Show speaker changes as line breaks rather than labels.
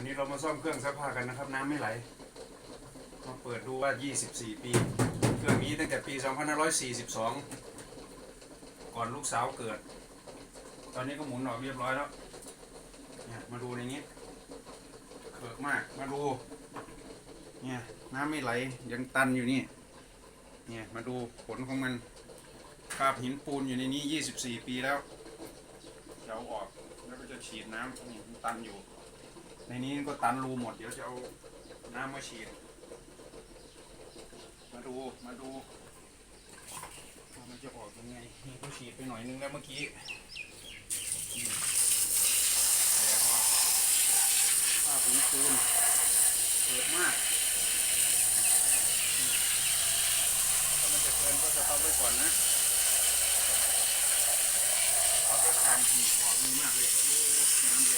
วันนี้เรามาซ่อมเครื่องซักผ้ากันนะครับ น้ำไม่ไหล มาเปิดดูว่า 24 ปี เครื่องนี้ตั้งแต่ปี 2542 ก่อนลูกสาวเกิด ตอนนี้ก็หมุนออกเรียบร้อยแล้ว เนี่ยมาดูในนี้เขิกมาก มาดู เนี่ยน้ำไม่ไหลยังตันอยู่นี่ เนี่ยมาดูผลของมันคราบหินปูนอยู่ในนี้ 24 ปีแล้วจะเอาออกแล้วก็จะฉีดน้ำนี่ตันอยู่ ในนี้ก็ตันรูหมด เดี๋ยวจะเอาน้ำมาฉีด มาดู มาดูว่ามันจะออกยังไง นี่ก็ฉีดไปหน่อยนึงแล้วเมื่อกี้ผ้าปูนปูนเปิดมากถ้ามันจะเกินก็จะต้องไว้ก่อนนะเอาไปทานนี่ออกดีมากเลยน้ำแรงมาก